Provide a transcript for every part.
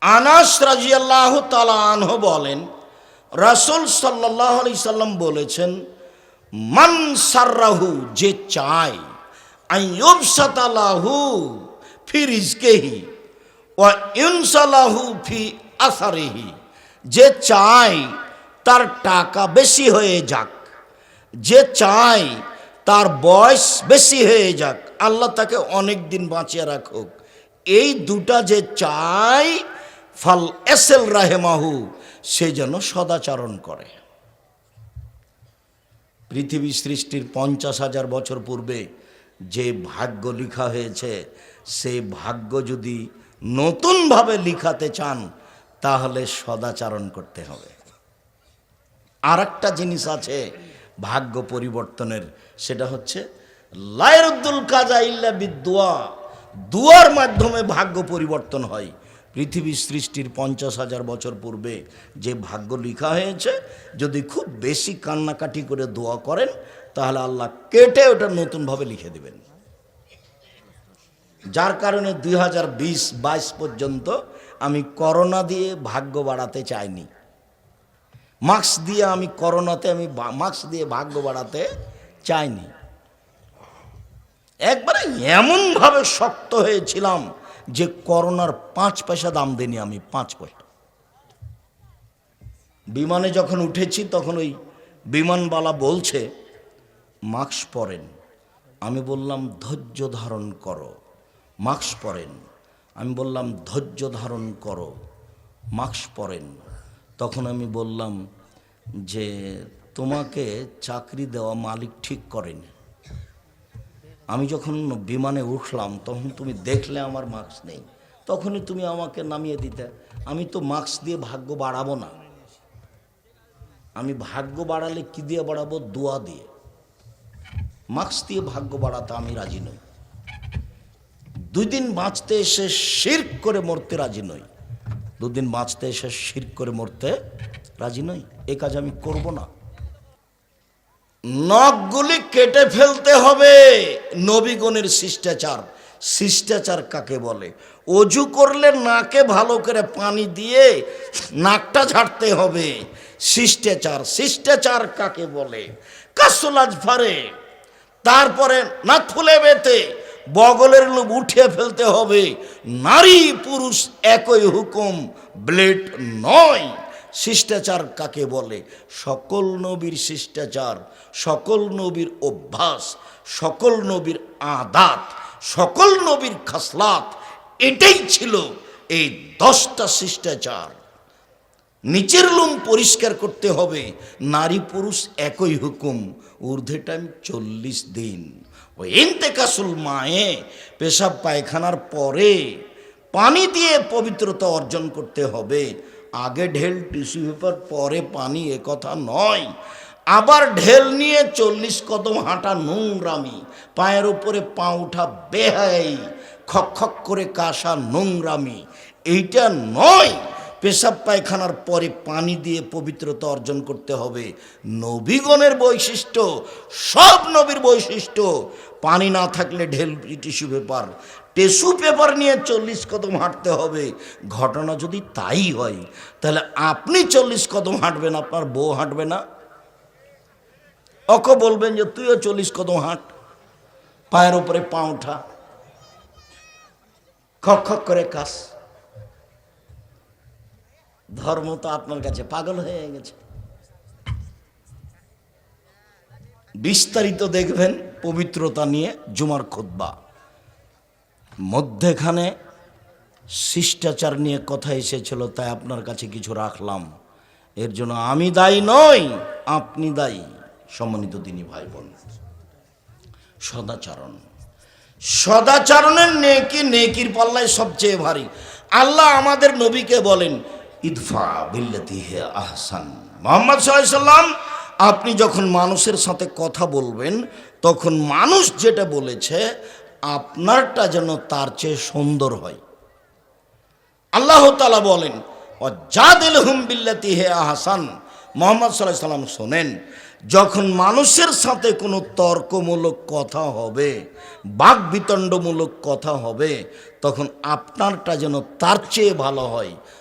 আনাস রাজিয়াল্লাহ তালাহ বলেন, রাসুল সাল্লাহ আলি সাল্লাম বলেছেন, মান সার্রাহু, যে চায় সাতালাহু ফি রিজকেহি ও ইনসালাহু ফি আসারেহি। যে চায়, তার টাকা বেশি হয়ে যাক। যে চায়, তার বয়স বেশি হয়ে যাক। আল্লাহ তাকে অনেক দিন বাঁচিয়ে রাখুক। এই দুটা যে চায় ফাল এসেল রাহেমাহু, সে যেন সদাচরণ করে। পৃথিবী সৃষ্টির পঞ্চাশ হাজার বছর পূর্বে যে ভাগ্য লিখা হয়েছে, সে ভাগ্য যদি নতুনভাবে লিখাতে চান, তাহলে সদাচারণ করতে হবে। আর একটা জিনিস আছে ভাগ্য পরিবর্তনের, সেটা হচ্ছে লায়রুদ্দুল কাজা ইল্লা বিদুয়া দুয়ার মাধ্যমে ভাগ্য পরিবর্তন হয়। পৃথিবী সৃষ্টির পঞ্চাশ হাজার বছর পূর্বে যে ভাগ্য লিখা হয়েছে, যদি খুব বেশি কান্নাকাটি করে দোয়া করেন, তাহলে আল্লাহ কেটে ওটা নতুনভাবে লিখে দেবেন। যার কারণে দুই হাজার বিশ বাইশ পর্যন্ত আমি করোনা দিয়ে ভাগ্য বাড়াতে চাইনি। মাস্ক দিয়ে আমি করোনাতে আমি মাস্ক দিয়ে ভাগ্য বাড়াতে চাইনি। একবারে এমনভাবে শক্ত হয়েছিলাম যে করোনার পাঁচ পয়সা দাম দেনি আমি, পাঁচ পয়সা। বিমানে যখন উঠেছি, তখন ওই বিমানবালা বলছে, মাস্ক পরেন। আমি বললাম, ধৈর্য ধারণ করো। মাস্ক পরেন। আমি বললাম, ধৈর্য ধারণ করো। মাস্ক পরেন। তখন আমি বললাম যে, তোমাকে চাকরি দেওয়া মালিক ঠিক করেনি। আমি যখন বিমানে উঠলাম, তখন তুমি দেখলে আমার মাস্ক নেই। তখনই তুমি আমাকে নামিয়ে দিতে। আমি তো মাস্ক দিয়ে ভাগ্য বাড়াবো না। আমি ভাগ্য বাড়ালে কি দিয়ে বাড়াবো? দোয়া দিয়ে। মাস্ক দিয়ে ভাগ্য বাড়াতে আমি রাজি নই। দুই দিন বাঁচতে এসে শির্ক করে মরতে রাজি নই। দুদিন বাঁচতে এসে শির্ক করে মরতে রাজি নই। এ কাজ আমি করব না। নখগুলি কেটে ফেলতে হবে। নবীগণের শিষ্টাচার। শিষ্টাচার কাকে বলে? অজু করলে নাকে ভালো করে পানি দিয়ে নাকটা ঝাড়তে হবে। শিষ্টাচার। শিষ্টাচার কাকে বলে? কাসলাজ ফারে তারপরে না ফুলে বেতে বগলের লোভ উঠিয়ে ফেলতে হবে। নারী পুরুষ একই হুকুম, ব্লেড নয়। শিষ্টাচার কাকে বলে? সকল নবীর শিষ্টাচার, সকল নবীর অভ্যাস, সকল নবীর আদাত, সকল নবীর খাসলাত, এটাই ছিল এই দশটা শিষ্টাচার। নিচের লোম পরিষ্কার করতে হবে, নারী পুরুষ একই হুকুম, ঊর্ধ্বে টাইম চল্লিশ দিন। ওই এন্তেকাসুল মায়ে, পেশাব পায়খানার পরে পানি দিয়ে পবিত্রতা অর্জন করতে হবে আগে ঢেল টিস্যু পেপার, পরে পানি কথা নয়। আবার ঢেল নিয়ে চল্লিশ কদম হাঁটা নোংরামি, পায়ের উপরে পা উঠা বেহাই, খক খক করে কাশা নোংরামি, এইটা নয়। পেশাব পায়খানার পরে পানি দিয়ে পবিত্রতা অর্জন করতে হবে। নবীগণের বৈশিষ্ট্য, সব নবীর বৈশিষ্ট্য, পানি না থাকলে ঢেল টিস্যু পেপার টিস্যু পেপার নিয়ে চল্লিশ কদম হাঁটতে হবে। ঘটনা যদি তাই হয়, তাহলে আপনি চল্লিশ কদম হাঁটবেন, আপনার বউ হাঁটবে না। অক বলবেন যে, তুইও চল্লিশ কদম হাঁট, পায়ের উপরে পা উঠা, খক খক করে কাশ। ধর্ম তো আপনার কাছে পাগল হয়ে গেছে। বিস্তারিত দেখবেন পবিত্রতা নিয়ে জুমার খুদ্া মধ্যেখানে শিষ্টাচার নিয়ে কথা এসেছিল, তাই আপনার কাছে কিছু রাখলাম। এর জন্য আমি দায়ী নই, আপনি দায়ী, সম্মানিত তিনি ভাই বোন সদাচরণ। সদাচরণের নেকি নেকির পাল্লায় সবচেয়ে ভারী। আল্লাহ আমাদের নবীকে বলেন ইদফা বিল্লাতি হে আহসান। আপনি যখন মানুষের সাথে কথা বলবেন, তখন মানুষ যেটা বলেছে, আপনারটা যেন তার চেয়ে সুন্দর হয়। আল্লাহ তালা বলেন ও যা দিল হুম বিল্লাতি হে আহসান। মোহাম্মদ সাল্লাহ সাল্লাম শোনেন, যখন মানুষের সাথে কোনো তর্কমূলক কথা হবে বাক বিতণ্ডমূলক কথা হবে, তখন আপনারটা যেন তার চেয়ে ভালো হয়।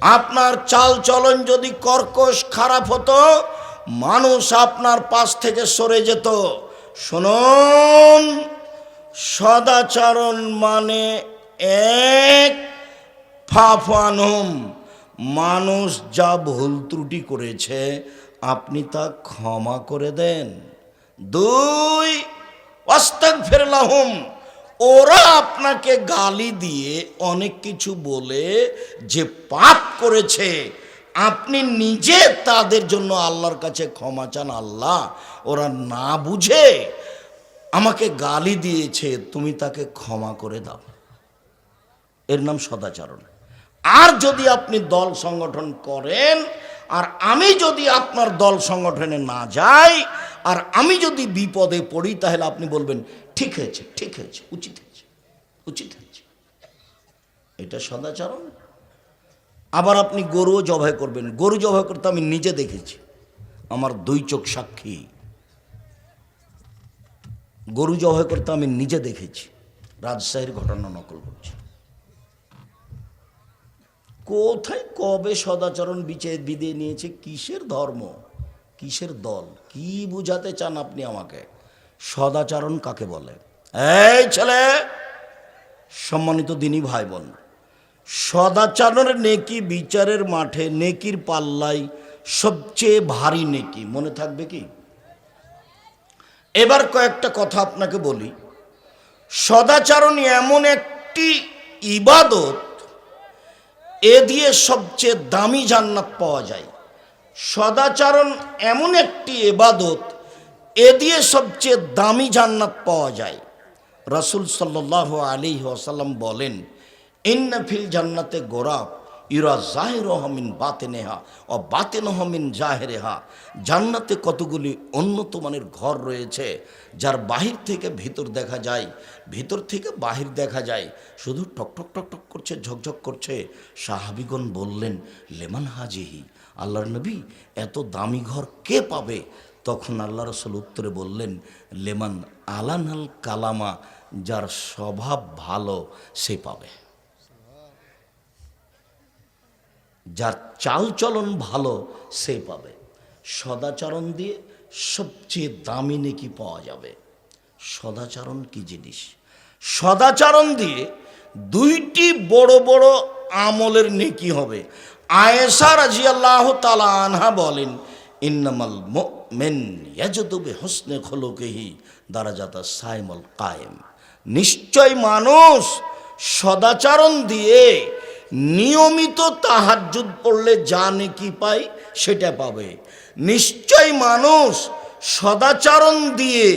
আপনার চাল চলন যদি কর্কশ খারাপ হতো, মানুষ আপনার পাশ থেকে সরে যেত। শুনুন, সদাচরণ মানে এক ফাফানহম মানুষ যা ভুল ত্রুটি করেছে, আপনি তা ক্ষমা করে দেন। দুই অস্তাক ফেরলাহম ওরা আপনাকে গালি দিয়ে অনেক কিছু বলে যে পাপ করেছে। আপনি নিজে তাদের জন্য আল্লাহর কাছে ক্ষমা চান, আল্লাহ ওরা না বুঝে আমাকে গালি দিয়েছে, তুমি তাকে ক্ষমা করে দাও। এর নাম সদাচরণ। আর যদি আপনি দল সংগঠন করেন, আর আমি যদি আপনার দল সংগঠনে না যাই, আর আমি যদি বিপদে পড়ি, তাহলে আপনি বলবেন ঠিক হয়েছে ঠিক হয়েছে, উচিত হয়েছে উচিত হয়েছে। এটা সদাচরণ। আবার আপনি গরুও জবাই করবেন। গরু জবাই করতে আমি নিজে দেখেছি। আমার দুই চোখ সাক্ষী। গরু জবাই করতে আমি নিজে দেখেছি। রাজশাহীর ঘটনা নকল করছি। কোথায়, কবে সদাচরণ বিচে বিদে নিয়েছে? কিসের ধর্ম? কিসের দল? কি বুঝাতে চান আপনি আমাকে? সদাচরণ কাকে বলে? এই ছেলে, সম্মানিত দিনী ভাই বোন সদাচরণের নেকি বিচারের মাঠে, নেকির পাল্লাই সবচেয়ে ভারী নেকি, মনে থাকবে কি? এবার কয়েকটা কথা আপনাকে বলি। সদাচরণ এমন একটি ইবাদত এ দিয়ে সবচেয়ে দামি জান্নাত পাওয়া যায়। সদাচরণ এমন একটি এবাদত এ দিয়ে সবচেয়ে দামি জান্নাত পাওয়া যায়। রাসুল সাল্লাহ আলী ওসাল্লাম বলেন ইন্নফিল জান্নাতে গোরাব, ইরা জাহের হমিন বাতেনেহা ও বাতেন হমিন জাহেরেহা। জান্নাতে কতগুলি উন্নত মানের ঘর রয়েছে, যার বাহির থেকে ভিতর দেখা যায়, ভিতর থেকে বাহির দেখা যায়। শুধু টক টক টক টক করছে, ঝকঝক করছে। সাহাবিগণ বললেন, লেমান হাজিহি, আল্লাহর নবী, এত দামি ঘর কে পাবে? তখন আল্লাহ রসুল উত্তরে বললেন, লেমান আলানাল কালামা, যার স্বভাব ভালো, সে পাবে। যার চালচলন ভালো, সে পাবে। সদাচরণ দিয়ে সবচেয়ে দামি নেকি পাওয়া যাবে। সদাচরণ কি জিনিস? সদাচরণ দিয়ে দুইটি বড় বড় আমলের নেকি হবে। আয়েশা রাজি আল্লাহ তালা আনহা বলেন, ইন্নামাল মেন ইয়াজদবে হোসনে খোলকেহি দারাজাতা সাইমল কায়েম। নিশ্চয় মানুষ সদাচারণ দিয়ে নিয়মিত তাহাজ্জুদ পড়লে যা নেকি পায় সেটা পাবে। নিশ্চয় মানুষ সদাচারণ দিয়ে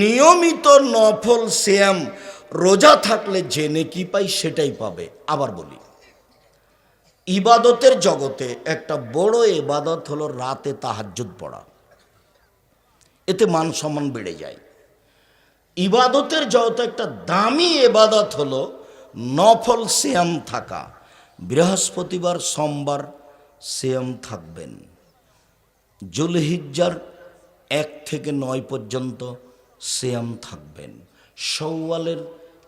নিয়মিত নফল শ্যাম রোজা থাকলে যে নেকি পাই সেটাই পাবে। আবার বলি, ইবাদতের জগতে একটা বড় ইবাদত হলো রাতে তাহাজ্জুদ পড়া। এতে মান সম্মান বেড়ে যায়। ইবাদতের যত একটা দামি এবাদত হলো, নফল শ্যাম থাকা। বৃহস্পতিবার, সোমবার শ্যাম থাকবেন। জুলহিজ্জার এক থেকে নয় পর্যন্ত শ্যাম থাকবেন। সৌওয়ালের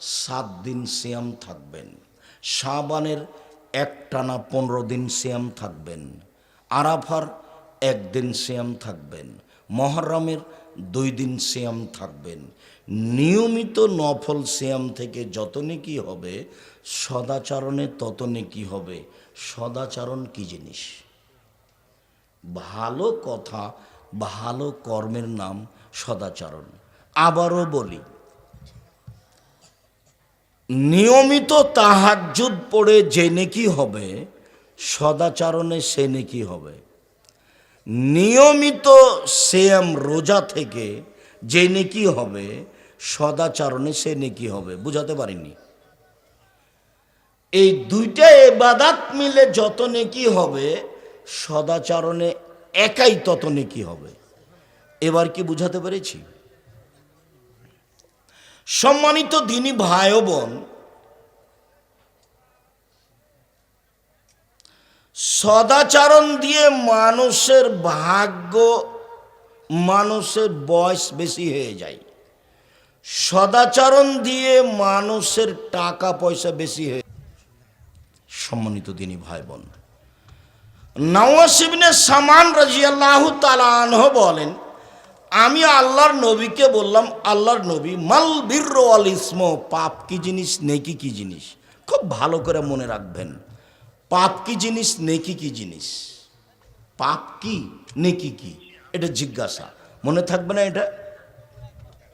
সাত দিন শ্যাম থাকবেন। শাবানের একটানা পনেরো দিন শ্যাম থাকবেন। আরাফার একদিন শ্যাম থাকবেন। মহরমের দুই দিন শ্যাম থাকবেন। নিয়মিত নফল শ্যাম থেকে যত নেকি হবে, সদাচরণে তত নেকি হবে, সদাচরণ কি জিনিস? ভালো কথা, ভালো কর্মের নাম সদাচরণ। আবারও বলি, নিয়মিত তাহাজ্জুদ পড়ে যে নেকি হবে, সদাচরণে সে নেকি হবে? নিয়মিত শ্যাম রোজা থেকে যে নেকি হবে, সদাচরণে সে নেকি হবে, বুঝাতে পারিনি। এই দুইটা এবাদাত মিলে যত নেকি হবে, সদাচরণে একাই তত নেকি হবে। এবার কি বুঝাতে পেরেছি? সম্মানিত দিনী ভাই বোন সদাচরণ দিয়ে মানুষের ভাগ্য, মানুষের বয়স বেশি হয়ে যায়। সদাচরণ দিয়ে মানুষের টাকা পয়সা বেশি হয়ে সম্মানিত দিনী ভাই বোন নওয়াসিবিনে সামান রাজিয়াল্লাহ তালানহ বলেন, আমি আল্লাহর নবীকে বললাম, আল্লাহর নবী, মাল বীর আল ইসম, পাপ কি জিনিস, নেকি কি জিনিস? খুব ভালো করে মনে রাখবেন। পাপ কি জিনিস, নেকি কি জিনিস? পাপ কি, নেকি কি? এটা জিজ্ঞাসা। মনে থাকবে না এটা?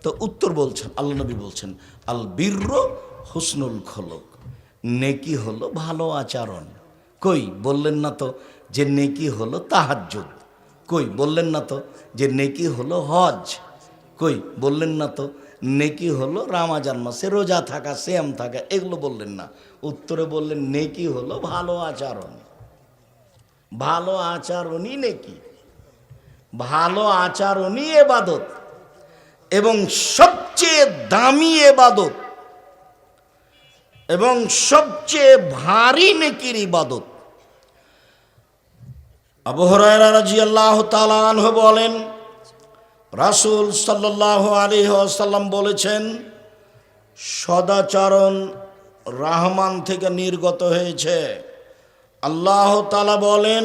তো উত্তর বলছেন, আল্লাহ নবী বলছেন, আল বীর হুসনুল খলক। নেকি হলো ভালো আচরণ। কই, বললেন না তো যে নেকি হলো তাহাজ্জুদ। কই, বললেন না তো যে নেকি হলো হজ। কই, বললেন না তো নেকি হলো রামাজান মাসে রোজা থাকা, শ্যাম থাকা, এগুলো বললেন না। উত্তরে বললেন, নেকি হলো ভালো আচরণ ভালো আচরণই নেকি। ভালো আচরণই এবাদত। এবং সবচেয়ে দামি এবাদত। এবং সবচেয়ে ভারী নেকির ইবাদত। আবহরায়রা রাজি আল্লাহ তালানহ বলেন রাসুল সাল্লাহ আলী সাল্লাম বলেছেন, সদাচরণ রাহমান থেকে নির্গত হয়েছে। আল্লাহ তালা বলেন,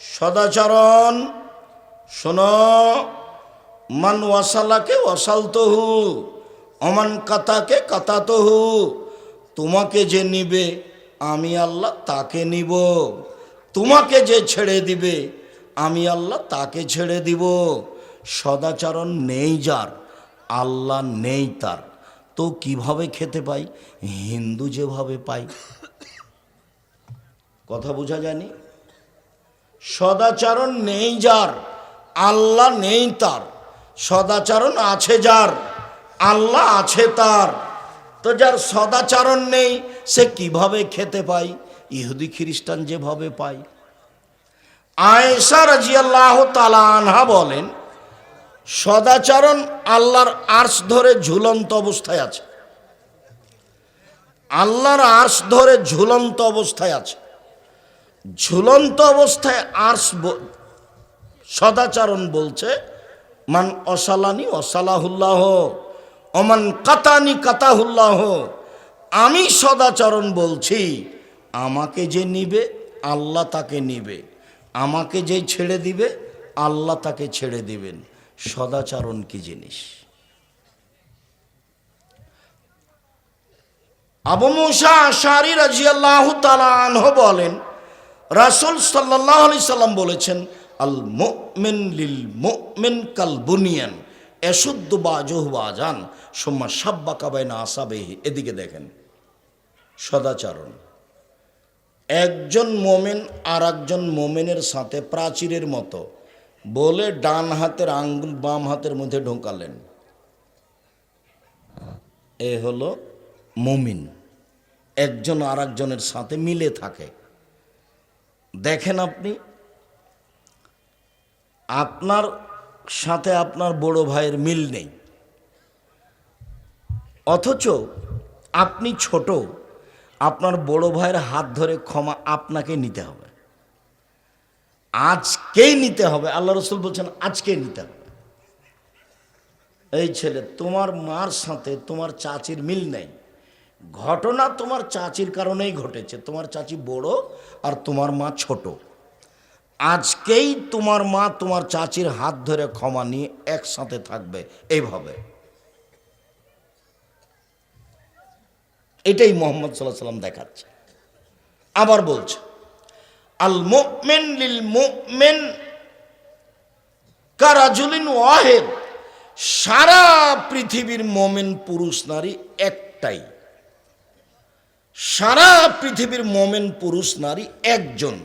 সদাচরণ, শোনো, মান ওয়াসালাকে ওয়াসালতহু অমান কাতাকে কাতাতহু, তোমাকে যে নিবে, আমি আল্লাহ তাকে নিব। তোমাকে যে ছেড়ে দিবে, আমি আল্লাহ তাকে ছেড়ে দিব। সদাচরণ নেই যার, আল্লাহ নেই তার। তো কীভাবে খেতে পাই? হিন্দু যেভাবে পাই। কথা বোঝা জানি সদাচরণ নেই যার, আল্লাহ নেই তার। সদাচরণ আছে যার, আল্লাহ আছে তার। তো যার সদাচরণ নেই, সে কীভাবে খেতে পায় ইহুদি খ্রিস্টান যেভাবে পায় আয়েশা রাজিয়াল্লাহ তালা আনহা বলেন সদাচরণ আল্লাহর আর্স ধরে ঝুলন্ত অবস্থায় আছে। আল্লাহর আর্স ধরে ঝুলন্ত অবস্থায় আছে। ঝুলন্ত অবস্থায় আর্স সদাচরণ বলছে, মান অসালানি অসালাহুল্লাহ অমান কাতানি কাতাহুল্লাহ, আমি সদাচরণ বলছি, আমাকে যে নিবে, আল্লাহ তাকে নিবে। আমাকে যে ছেড়ে দিবে, আল্লাহ তাকে ছেড়ে দিবেন। সদাচরণ কি জিনিস? আবু মুসা আশারি রাজিয়াল্লাহ তালাহ বলেন, রাসুল সাল্লাহ আলি সাল্লাম বলেছেন, আল মুমিন লিল মুমিন কাল বুনিয়ান, এশুদ্ধ বাজহ বাজান সোম্মা সাব্বা কাবাইনা আসাবেহি। এদিকে দেখেন, সদাচরণ। একজন মোমেন আর একজন মোমেনের সাথে প্রাচীরের মতো বলে ডান হাতের আঙ্গুল বাম হাতের মধ্যে ঢোকালেন। এ হলো মুমিন। একজন আর একজনের সাথে মিলে থাকে। দেখেন আপনি, আপনার সাথে আপনার বড় ভাইয়ের মিল নেই। অথচ আপনি ছোট, আপনার বড় ভাইয়ের হাত ধরে ক্ষমা আপনাকে নিতে হবে। আজকেই নিতে হবে। আল্লাহ রসুল বলছেন, আজকেই নিতে হবে। এই ছেলে, তোমার মার সাথে তোমার চাচির মিল নেই। ঘটনা তোমার চাচির কারণেই ঘটেছে। তোমার চাচি বড় আর তোমার মা ছোট। আজকেই তোমার মা তোমার চাচির হাত ধরে ক্ষমা নিয়ে একসাথে থাকবে। এইভাবে। এটাই মোহাম্মদ সাল্লাহ সাল্লাম দেখাচ্ছে। আবার বলছে আল মুমিন লিল মুমিন কারাজুলিন ওয়াহেদ। সারা পৃথিবীর মোমেন পুরুষ, নারী একটাই। সারা পৃথিবীর মোমেন পুরুষ, নারী একজন।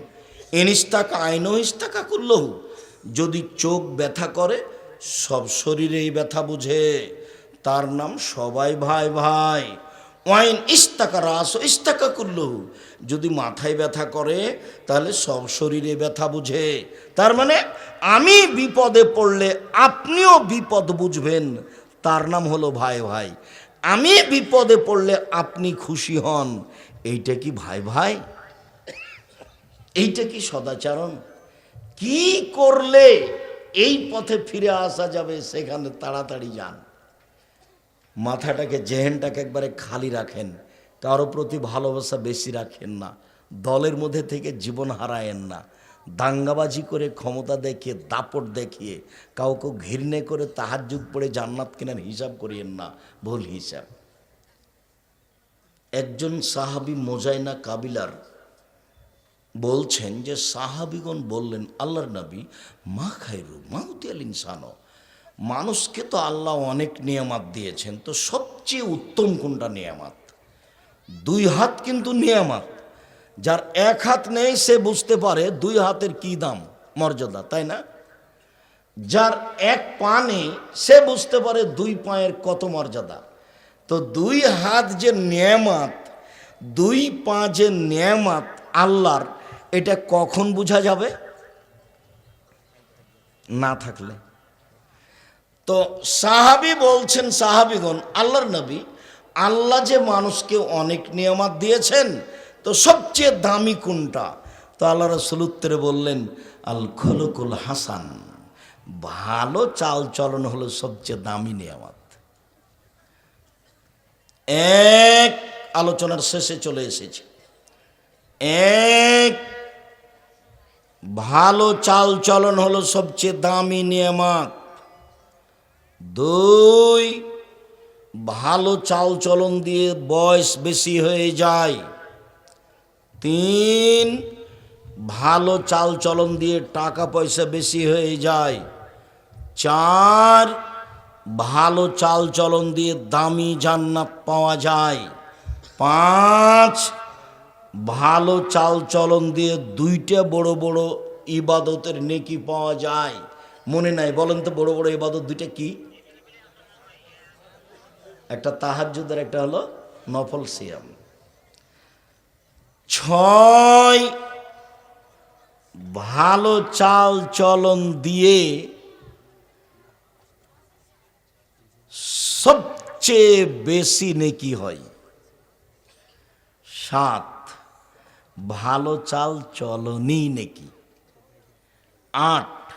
এনিস্তাকা আইন ইস্তাকা করলহু যদি চোখ ব্যথা করে, সব শরীরেই ব্যথা বুঝে। তার নাম সবাই ভাই ভাই। ওয়াইন ইস্তাকা রাস ইস্তাকা করল যদি মাথায় ব্যথা করে, তাহলে সব শরীরে ব্যথা বুঝে। তার মানে আমি বিপদে পড়লে আপনিও বিপদ বুঝবেন। তার নাম হলো ভাই ভাই। আমি বিপদে পড়লে আপনি খুশি হন। এইটা কি ভাই ভাই? এইটা কি সদাচরণ? কি করলে এই পথে ফিরে আসা যাবে, সেখানে তাড়াতাড়ি যান। মাথাটাকে, জেহেনটাকে একবারে খালি রাখেন। কারও প্রতি ভালোবাসা বেশি রাখেন না। দলের মধ্যে থেকে জীবন হারায়েন না। দাঙ্গাবাজি করে ক্ষমতা দেখিয়ে, দাপট দেখিয়ে, কাউকে ঘৃণে করে তাহার যুগ পড়ে জান্নাত কেনার হিসাব করিয়েন না। ভুল হিসাব। একজন সাহাবি মোজাইনা কাবিলার বলছেন যে, সাহাবিগণ বললেন, আল্লাহর নবী, মা খাইরু মাউতি আল ইনসানো। মানুষকে তো আল্লাহ অনেক নিয়ামাত দিয়েছেন, তো সবচেয়ে উত্তম কোনটা নিয়ামাত? দুই হাত কিন্তু নিয়ামাত। যার এক হাত নেই, সে বুঝতে পারে দুই হাতের কি দাম, মর্যাদা, তাই না? যার এক পা নেই, সে বুঝতে পারে দুই পায়ের কত মর্যাদা। তো দুই হাত যে নিয়ামাত, দুই পা যে নিয়ামাত আল্লাহর, এটা কখন বোঝা যাবে? না থাকলে। তো সাহাবি বলছেন, সাহাবিগণ, আল্লাহর নবী, আল্লাহ যে মানুষকে অনেক নিয়ামাত দিয়েছেন, তো সবচেয়ে দামি কোনটা? তো আল্লাহ রসুল উত্তরে বললেন আল খলকুল হাসান, ভালো চাল চলন হলো সবচেয়ে দামি নিয়ামত। এক আলোচনার শেষে চলে এসেছে। এক, ভালো চাল চলন হলো সবচেয়ে দামি নিয়ামত। দুই, ভালো চাল চলন দিয়ে বয়স বেশি হয়ে যায়। তিন, ভালো চাল চলন দিয়ে টাকা পয়সা বেশি হয়ে যায়। চার, ভালো চাল চলন দিয়ে দামি জান্নাত পাওয়া যায়। পাঁচ, ভালো চাল চলন দিয়ে দুইটা বড় বড় ইবাদতের নেকি পাওয়া যায়। মনে নাই, বলেন তো বড় বড় ইবাদত দুইটা কি? একটা তাহাজ্জুদের একটা হলো নফল সিয়াম। ছয় ভালো চাল চলন দিয়ে সবচেয়ে বেশি নেকি হয়। সাত, ভালো চাল চলনই নেকি। আট,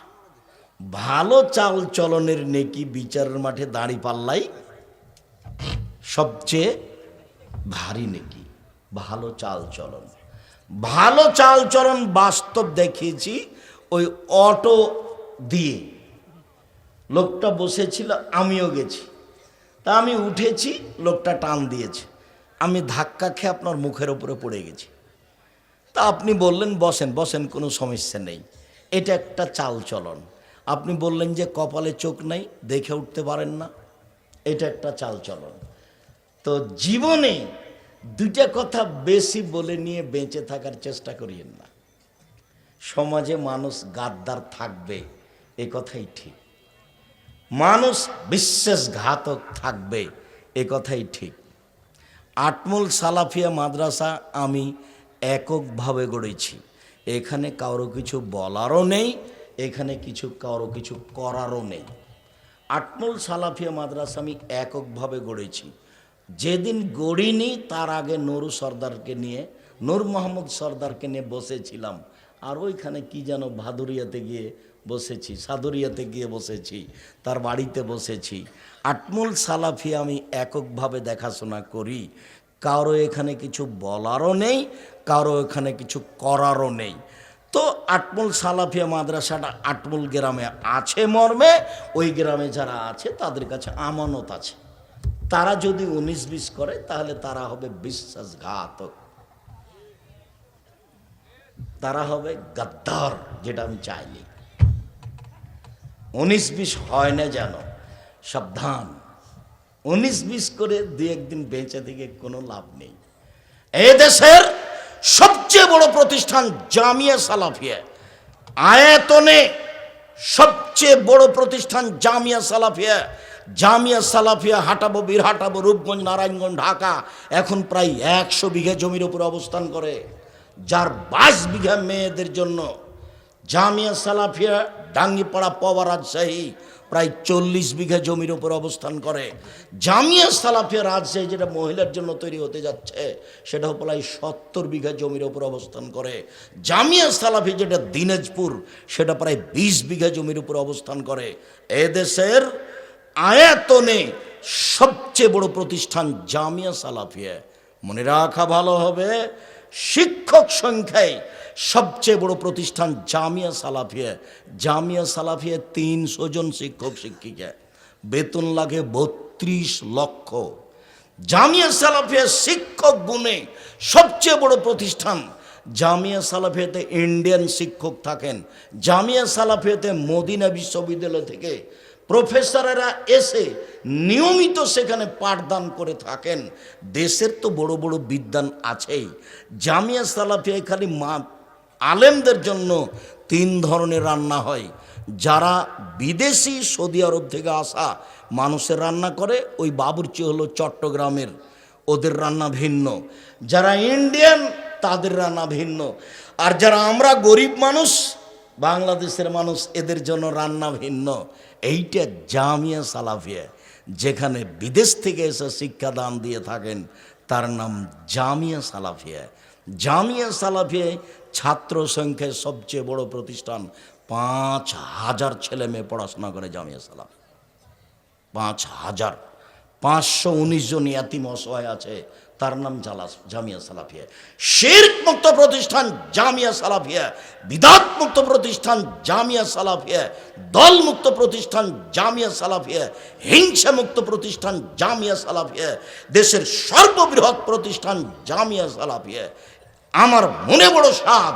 ভালো চাল চলনের নেকি বিচারের মাঠে দাঁড়ি পাল্লাই সবচেয়ে ভারী নেকি, ভালো চাল চলন ভালো চাল চলন বাস্তব দেখিয়েছি ওই অটো দিয়ে। লোকটা বসেছিল, আমিও গেছি। তা আমি উঠেছি, লোকটা টান দিয়েছে। আমি ধাক্কা খেয়ে আপনার মুখের উপরে পড়ে গেছি। তা আপনি বললেন, বসেন বসেন, কোনো সমস্যা নেই। এটা একটা চাল চলন আপনি বললেন যে কপালে চোখ নাই, দেখে উঠতে পারেন না। এটা একটা চাল চলন তো জীবনে দুইটা কথা বেশি বলে নিয়ে বেঁচে থাকার চেষ্টা করিয়েন না। সমাজে মানুষ গাদ্দার থাকবে, এ কথাই ঠিক। মানুষ বিশ্বাসঘাতক থাকবে, এ কথাই ঠিক। আটমুল সালাফিয়া মাদ্রাসা আমি এককভাবে গড়েছি। এখানে কারও কিছু বলারও নেই, এখানে কিছু, কারও কিছু করারও নেই। আটমুল সালাফিয়া মাদ্রাসা আমি এককভাবে গড়েছি। যেদিন গড়িনি, তার আগে নরু সর্দারকে নিয়ে, নূর মোহাম্মদ সর্দারকে নিয়ে বসেছিলাম। আর ওইখানে কি যেন ভাদুরিয়াতে গিয়ে বসেছি, সাদুরিয়াতে গিয়ে বসেছি, তার বাড়িতে বসেছি। আটমুল সালাফি আমি এককভাবে দেখাশোনা করি। কারও এখানে কিছু বলারও নেই, কারও এখানে কিছু করারও নেই। তো আটমুল সালাফিয়া মাদ্রাসাটা আটমুল গ্রামে আছে মর্মে, ওই গ্রামে যারা আছে, তাদের কাছে আমানত আছে। তারা যদি উনিশ বিশ করে, তাহলে তারা হবে বিশ্বাসঘাতক। তারা হবে গাদ্দার, যেটা আমি চাইনি। উনিশ বিশ হয় না যেন, সাবধান। উনিশ বিশ করে দু একদিন বেঁচে থেকে কোনো লাভ নেই। এ দেশের সবচেয়ে বড় প্রতিষ্ঠান জামিয়া সালাফিয়া। আয়তনে সবচেয়ে বড় প্রতিষ্ঠান জামিয়া সালাফিয়া। জামিয়া সালাফিয়া হাটাবো বীরহাটাবো রূপগঞ্জ, নারায়ণগঞ্জ, ঢাকা। এখন প্রায় একশো বিঘা জমির উপর অবস্থান করে। যার বাইশ বিঘা মেয়েদের জন্য জামিয়া সালাফিয়া, ডাঙ্গিপাড়া পবা রাজশাহী প্রায় চল্লিশ বিঘা জমির উপর অবস্থান করে। জামিয়া সালাফিয়া রাজশাহী যেটা মহিলার জন্য তৈরি হতে যাচ্ছে, সেটাও প্রায় সত্তর বিঘা জমির উপর অবস্থান করে। জামিয়া সালাফি যেটা দিনাজপুর, সেটা প্রায় বিশ বিঘা জমির উপর অবস্থান করে। এদেশের আয়াতনে সবচেয়ে বড় প্রতিষ্ঠান জামিয়া সালাফিয়া। মনে রাখা ভালো হবে, শিক্ষক সংখ্যায় সবচেয়ে বড় প্রতিষ্ঠান জামিয়া সালাফিয়া। জামিয়া সালাফিয়া তিনশো জন শিক্ষক, শিক্ষিকা। বেতন লাগে বত্রিশ লক্ষ। জামিয়া সালাফিয়া শিক্ষক গুণে সবচেয়ে বড় প্রতিষ্ঠান জামিয়া সালাফিয়াতে ইন্ডিয়ান শিক্ষক থাকেন। জামিয়া সালাফিয়াতে মদিনা বিশ্ববিদ্যালয় থেকে প্রফেসরেরা এসে নিয়মিত সেখানে পাঠদান করে থাকেন। দেশের তো বড় বড় বিদ্যান আছেই। জামিয়া সালাফিয়ায় খালি মা আলেমদের জন্য তিন ধরনের রান্না হয়। যারা বিদেশি সৌদি আরব থেকে আসা মানুষের রান্না করে, ওই বাবুর্চি হলো চট্টগ্রামের। ওদের রান্না ভিন্ন। যারা ইন্ডিয়ান, তাদের রান্না ভিন্ন। আর যারা আমরা গরিব মানুষ, বাংলাদেশের মানুষ, এদের জন্য রান্না ভিন্ন। এইটা জামিয়া সালাফিয়া, যেখানে বিদেশ থেকে এসে শিক্ষাদান দিয়ে থাকেন, তার নাম জামিয়া সালাফিয়া। জামিয়া সালাফিয়ায় ছাত্র সংখ্যায় সবচেয়ে বড় প্রতিষ্ঠান, পাঁচ হাজার ছেলে মেয়ে পড়াশোনা করে জামিয়া সালাফ পাঁচ হাজার। পাঁচশো উনিশ জন ইয়াতিম অসহায় আছে। তার নাম জালাস জামিয়া সালাফিয়া। শেরক মুক্ত প্রতিষ্ঠান জামিয়া সালাফিয়া। বিদাত মুক্ত প্রতিষ্ঠান জামিয়া সালাফিয়া। দল মুক্ত প্রতিষ্ঠান জামিয়া সালাফিয়া। হিংসা মুক্ত প্রতিষ্ঠান জামিয়া সালাফিয়া। দেশের সর্ববৃহৎ প্রতিষ্ঠান জামিয়া সালাফিয়া। আমার মনে বড় সাধ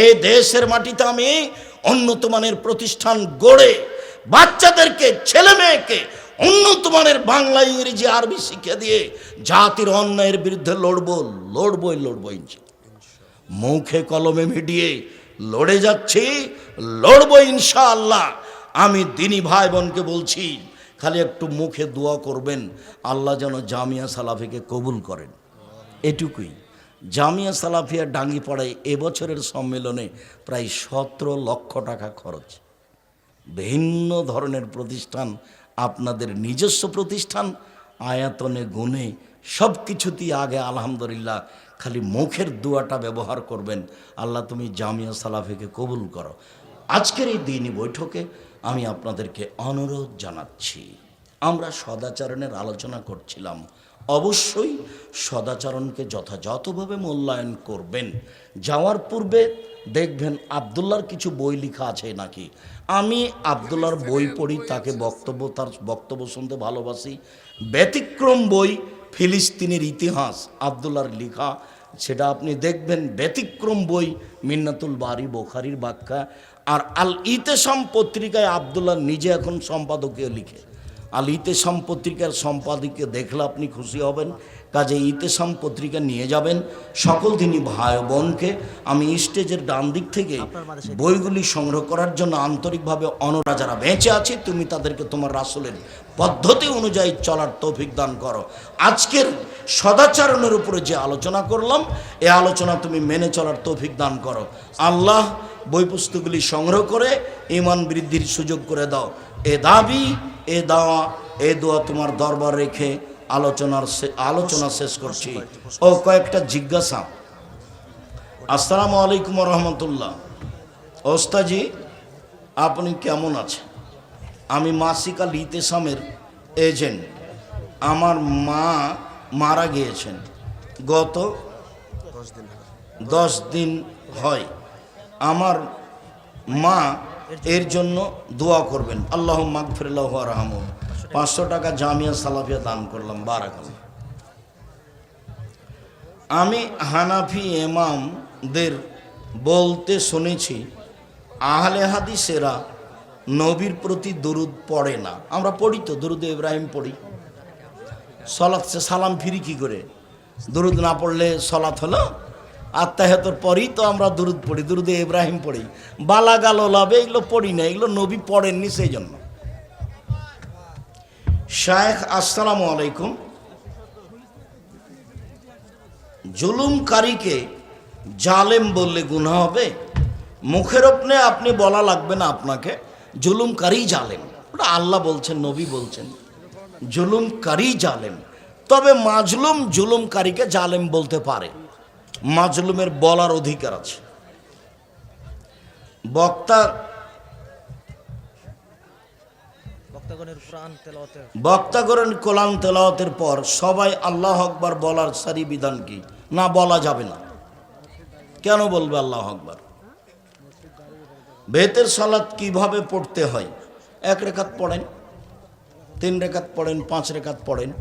এই দেশের মাটিতে আমি উন্নত মানের প্রতিষ্ঠান গড়ে বাচ্চাদেরকে ছেলে মেয়েকে উন্নত মানের বাংলা ইংরেজি আরবি শিক্ষা দিয়ে জাতির অন্যায়ের বিরুদ্ধে লড়বো, লড়বই লড়বো। মুখে কলমে মিডিয়ে লড়ে যাচ্ছি লড়বো ইনশাআল্লাহ। আমি দিনী ভাই বোনকে বলছি, খালি একটু মুখে দোয়া করবেন, আল্লাহ যেন জামিয়া সালাফিকে কবুল করেন। এটুকুই। জামিয়া সালাফিয়া ডাঙ্গিপাড়ায় এবছরের সম্মেলনে প্রায় সতেরো লক্ষ টাকা খরচ। ভিন্ন ধরনের প্রতিষ্ঠান আপনাদের নিজস্ব প্রতিষ্ঠান, আয়াতনে গুণে সব কিছুতেই আগে আলহামদুলিল্লাহ খালি মুখের দোয়াটা ব্যবহার করবেন। আল্লাহ তুমি জামিয়া সালাফিকে কবুল করো। আজকের এই দিনই বৈঠকে আমি আপনাদেরকে অনুরোধ জানাচ্ছি। আমরা সদাচরণের আলোচনা করছিলাম। অবশ্যই সদাচরণকে যথাযথভাবে মূল্যায়ন করবেন। যাওয়ার পূর্বে দেখবেন আবদুল্লার কিছু বই লেখা আছে নাকি? আমি আবদুল্লার বই পড়ি, তাকে বক্তব্য, তার বক্তব্য শুনতে ভালোবাসি। ব্যতিক্রম বই, ফিলিস্তিনের ইতিহাস আবদুল্লার লেখা। সেটা আপনি দেখবেন, ব্যতিক্রম বই, মিন্নাতুল বারি, বোখারির ব্যাখ্যা আর আল ইতেসাম পত্রিকায় আবদুল্লাহ নিজে এখন সম্পাদকীয় লিখে। আল ইতেসাম পত্রিকার সম্পাদককে দেখলে আপনি খুশি হবেন। কাজে ইতেসাম পত্রিকা নিয়ে যাবেন। সকল দিনই ভাই বোনকে আমি স্টেজের ডান দিক থেকে বইগুলি সংগ্রহ করার জন্য আন্তরিকভাবে অনরা যারা বেঁচে আছে তুমি তাদেরকে তোমার রাসুলের পদ্ধতি অনুযায়ী চলার তৌফিক দান করো। আজকের সদাচরণের উপরে যে আলোচনা করলাম এ আলোচনা তুমি মেনে চলার তৌফিক দান করো। আল্লাহ বই পুস্তকগুলি সংগ্রহ করে ইমান বৃদ্ধির সুযোগ করে দাও। এ দাবি এ দাওয়া এ দোয়া তোমার দরবার রেখে আলোচনার আলোচনা শেষ করছি। ও কয়েকটা জিজ্ঞাসা। আসসালামু আলাইকুম রহমতুল্লাহ। ওস্তাজি আপনি কেমন আছেন? আমি মাসিকা লিতেসামের এজেন্ট। আমার মা মারা গিয়েছেন। গত দশ দিন হয়। আমার মা এর জন্য দোয়া করবেন। আল্লাহ মাগফিরাল্লাহ রহম পাঁচশো টাকা জামিয়া সালাফিয়া দান করলাম। বারাকাল আমি হানাফি এমামদের বলতে শুনেছি, আহলে হাদিসেরা নবীর প্রতি দরুদ পড়ে না। আমরা পড়ি তো, দরুদ ইব্রাহিম পড়ি। সলাৎ সালাম ফিরি কি করে? দরুদ না পড়লে সলাৎ হলো? আত্মাহেতর পরেই তো আমরা দুরুদ পড়ি, দুরুদে ইব্রাহিম পড়ি। বালা গালো লাভে এগুলো পড়ি না, এগুলো নবী পড়েননি সেই জন্য শায়েখ, আসসালামু আলাইকুম। জুলুমকারীকে জালেম বললে গুনাহ হবে? মুখের ওপনে আপনি বলা লাগবে না আপনাকে, জুলুমকারী জালেম। ওটা আল্লাহ বলছেন, নবী বলছেন। জুলুমকারী জালেম। তবে মাজলুম জুলুমকারীকে জালেম বলতে পারে। মাজলুমের বলার অধিকার আছে। বক্তা বক্তাগণের তেলাওয়াতের কোরআন তেলাওয়াতের পর সবাই আল্লাহ আকবার বলার সারি বিধান কি? না বলা যাবে না। কেন বলবে আল্লাহ আকবার? বেতের সালাত কীভাবে পড়তে হয়? এক রেখাত পড়েন তিন রেখাত পড়েন পাঁচ রেখাত পড়েন।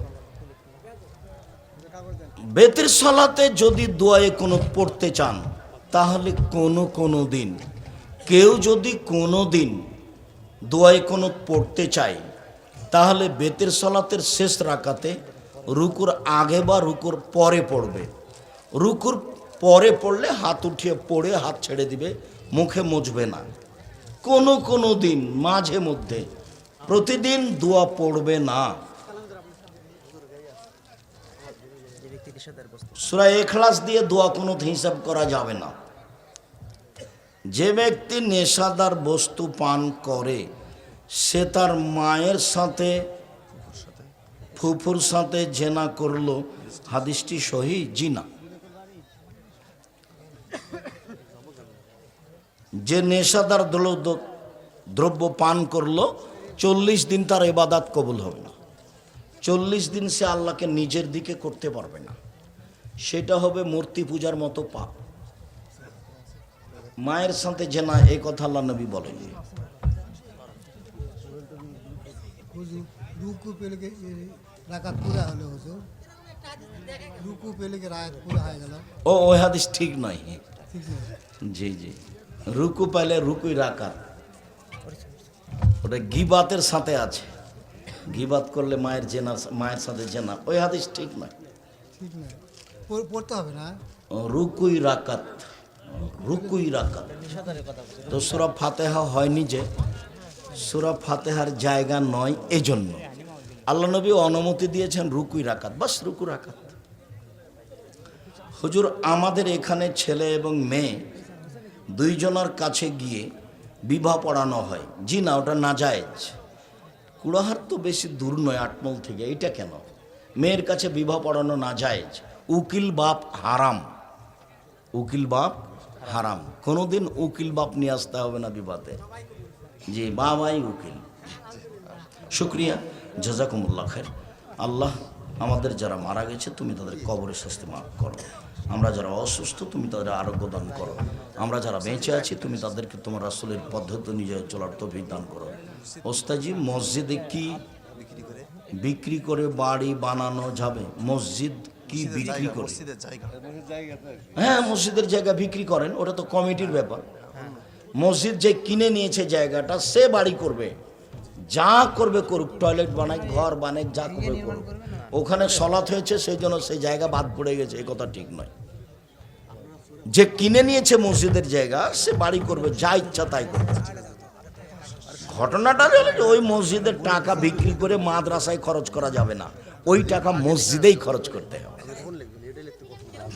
বেতের সালাতে যদি দোয়ায়ে কোনো পড়তে চান, তাহলে কোনো কোনো দিন, কেউ যদি কোনো দিন দোয়ায় কোনো পড়তে চায়, তাহলে বেতের সলাতের শেষ রাখাতে রুকুর আগে বা রুকুর পরে পড়বে। রুকুর পরে পড়লে হাত উঠিয়ে পড়ে হাত ছেড়ে দিবে, মুখে মুছবে না। কোনো কোনো দিন, মাঝে মধ্যে প্রতিদিন দোয়া পড়বে না যে ব্যক্তি নিষেধের বস্তু সুরা এখলাস দিয়ে দোয়া কোনো হিসাব করা যাবে না। যে ব্যক্তি নেশাদার বস্তু পান করে, সে তার মায়ের সাথে, ফুফুর সাথে জেনা করল। হাদিসটি সহি জি না? যে নেশাদার দ্রব্য পান করল, চল্লিশ দিন তার এবাদাত কবুল হবে না। চল্লিশ দিন সে আল্লাহকে নিজের দিকে করতে পারবে না। সেটা হবে মূর্তি পূজার মতো পাপ। মায়ের সাথে জেনা এ কথা আল্লাহ নবী গেল। ও ওই হাদিস ঠিক নয় জি জি। রুকু পাইলে রুকুই রাকাত। ওটা গিবাতের সাথে আছে। গিবাত করলে মায়ের জেনা মায়ের সাথে জেনা। ওই হাদিস ঠিক নয় ঠিক না পড়- পড়তে হবে না। রুকুই রাকাত। রুকুই রাকাত। তো সুরা ফাতেহা হয়নি যে, সুরা ফাতেহার জায়গা নয় এজন্য। আল্লাহ নবী অনুমতি দিয়েছেন রুকুই রাকাত, বাস রুকু রাকাত। হুজুর, আমাদের এখানে ছেলে এবং মেয়ে দুইজনের কাছে গিয়ে বিবাহ পড়ানো হয়। জি না, ওটা না জায়েজ কুড়াহার তো বেশি দূর নয়, আটমল থেকে। এটা কেন? মেয়ের কাছে বিবাহ পড়ানো না জায়েজ উকিল বাপ হারাম। উকিল বাপ হারাম। কোনোদিন উকিল বাপ নিয়ে আসতে হবে না বিবাদে। জি বাবাই উকিল। শুক্রিয়া। জাজাকুমুল্লাহ খের আল্লাহ আমাদের যারা মারা গেছে, তুমি তাদের কবরে শাস্তি মাফ করো। আমরা যারা অসুস্থ, তুমি তাদের আরোগ্য দান করো। আমরা যারা বেঁচে আছি, তুমি তাদেরকে তোমার আসলের পদ্ধতি নিজে চলার তৌফিক দান করো। ওস্তাজি, মসজিদে কি বিক্রি করে বাড়ি বানানো যাবে? মসজিদ কি বিক্রি করে? হ্যাঁ মসজিদের জায়গা বিক্রি করেন ওটা তো কমিটির ব্যাপার। মসজিদ যে কিনে নিয়েছে জায়গাটা সে বাড়ি করবে। যা করবে করুক টয়লেট বানায় ঘর বানায় যা করবে করুক। ওখানে সলাৎ হয়েছে সেই জন্য সেই জায়গা বাদ পড়ে গেছে এই কথা ঠিক নয়। যে কিনে নিয়েছে মসজিদের জায়গা সে বাড়ি করবে যা ইচ্ছা তাই করবে। ঘটনাটা হলো যে ওই মসজিদের টাকা বিক্রি করে মাদ্রাসায় খরচ করা যাবে না। ওই টাকা মসজিদেই খরচ করতে হবে।